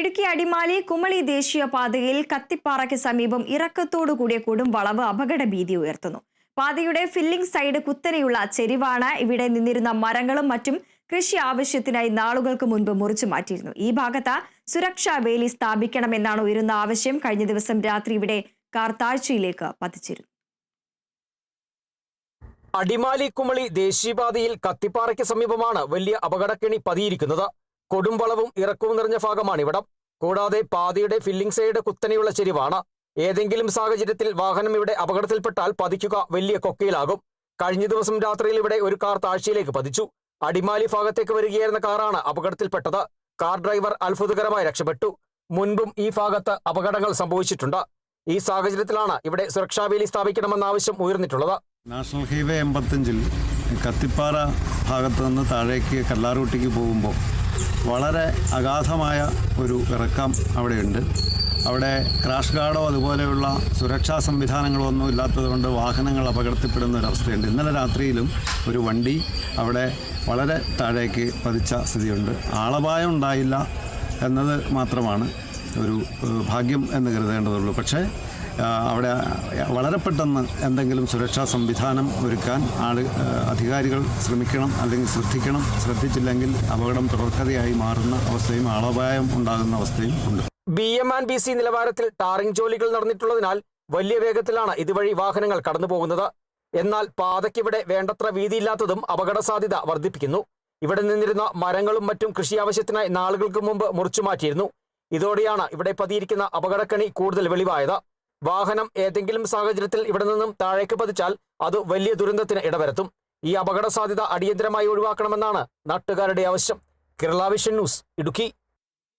ഇടുക്കി അടിമാലി കുമളി ദേശീയപാതയിൽ കത്തിപ്പാറയ്ക്ക് സമീപം ഇറക്കത്തോടു കൂടിയ കൊടും വളവ് അപകട ഭീതി ഉയർത്തുന്നു. പാതയുടെ ഫില്ലിംഗ് സൈഡ് കുത്തനെയുള്ള ചെരിവാണ്. ഇവിടെ നിന്നിരുന്ന മരങ്ങളും മറ്റും കൃഷി ആവശ്യത്തിനായി നാളുകൾക്ക് മുൻപ് മുറിച്ചു മാറ്റിയിരുന്നു. ഈ ഭാഗത്ത് സുരക്ഷാ വേലി സ്ഥാപിക്കണമെന്നാണ് ഉയരുന്ന ആവശ്യം. കഴിഞ്ഞ ദിവസം രാത്രി ഇവിടെ കാർ താഴ്ചയിലേക്ക് പതിച്ചിരുന്നു. അടിമാലി കുമളി ദേശീയപാതയിൽ കത്തിപ്പാറയ്ക്ക് സമീപമാണ് വലിയ അപകടക്കെണി പതിയിരിക്കുന്നത്. കൊടുംവളവും ഇറക്കവും നിറഞ്ഞ ഭാഗമാണ് ഇവിടം കൂടാതെ പാതയുടെ ഫില്ലിംഗ് സൈഡ് കുത്തനെയുള്ള ചെരിവാണ്. ഏതെങ്കിലും സാഹചര്യത്തിൽ വാഹനം ഇവിടെ അപകടത്തിൽപ്പെട്ടാൽ പതിക്കുക വലിയ കൊക്കയിലാകും. കഴിഞ്ഞ ദിവസം രാത്രിയിൽ ഇവിടെ ഒരു കാർ താഴ്ചയിലേക്ക് പതിച്ചു. അടിമാലി ഭാഗത്തേക്ക് വരികയായിരുന്ന കാറാണ് അപകടത്തിൽപ്പെട്ടത്. കാർ ഡ്രൈവർ അത്ഭുതകരമായി രക്ഷപ്പെട്ടു. മുൻപും ഈ ഭാഗത്ത് അപകടങ്ങൾ സംഭവിച്ചിട്ടുണ്ട്. ഈ സാഹചര്യത്തിലാണ് ഇവിടെ സുരക്ഷാവേലി സ്ഥാപിക്കണമെന്ന ആവശ്യം ഉയർന്നിട്ടുള്ളത്. നാഷണൽ ഹൈവേ എൺപത്തഞ്ചിൽ കത്തിപ്പാറ ഭാഗത്ത് നിന്ന് താഴേക്ക് കല്ലാറൂട്ടിക്ക് പോകുമ്പോൾ വളരെ അഗാധമായ ഒരു ഇറക്കം അവിടെയുണ്ട്. അവിടെ ക്രാഷ് ഗാർഡോ അതുപോലെയുള്ള സുരക്ഷാ സംവിധാനങ്ങളോ ഒന്നും ഇല്ലാത്തതുകൊണ്ട് വാഹനങ്ങൾ അപകടത്തിൽപ്പെടുന്ന ഒരവസ്ഥയുണ്ട് ഇന്നലെ രാത്രിയിലും ഒരു വണ്ടി അവിടെ വളരെ താഴേക്ക് പതിച്ച സ്ഥിതിയുണ്ട്. ആളപായം ഉണ്ടായില്ല എന്നത് മാത്രമാണ്. ഒരു ഭാഗ്യം എന്ന് കരുതേണ്ടതുള്ളൂ. പക്ഷേ അവിടെ വളരെ പെട്ടെന്ന് എന്തെങ്കിലും സുരക്ഷാ സംവിധാനം ഒരുക്കാൻ ആൾ അധികാരികൾ ശ്രമിക്കണം അല്ലെങ്കിൽ ശ്രദ്ധിക്കണം. ശ്രദ്ധിച്ചില്ലെങ്കിൽ അപകടം തുടർക്കഥയായി മാറുന്ന അവസ്ഥയും ആളപായം ഉണ്ടാകുന്ന അവസ്ഥയും ഉണ്ട്. B M and B C നിലവാരത്തിൽ ടാറിംഗ് ജോലികൾ നടന്നിട്ടുള്ളതിനാൽ വലിയ വേഗത്തിലാണ് ഇതുവഴി വാഹനങ്ങൾ കടന്നുപോകുന്നത്. എന്നാൽ പാതയ്ക്കിവിടെ വേണ്ടത്ര വീതിയില്ലാത്തതും അപകട സാധ്യത വർദ്ധിപ്പിക്കുന്നു. ഇവിടെ നിന്നിരുന്ന മരങ്ങളും മറ്റും കൃഷി ആവശ്യത്തിനായി നാളുകൾക്ക് മുമ്പ് മുറിച്ചു മാറ്റിയിരുന്നു ഇതോടെയാണ് ഇവിടെ പതിയിരിക്കുന്ന അപകടക്കണി കൂടുതൽ വെളിവായത്. വാഹനം ഏതെങ്കിലും സാഹചര്യത്തിൽ ഇവിടെ നിന്നും താഴേക്ക് പതിച്ചാൽ അത് വലിയ ദുരന്തത്തിന് ഇടവരുത്തും. ഈ അപകട സാധ്യത അടിയന്തരമായി ഒഴിവാക്കണമെന്നാണ് നാട്ടുകാരുടെ ആവശ്യം. Kerala vision news Idukki.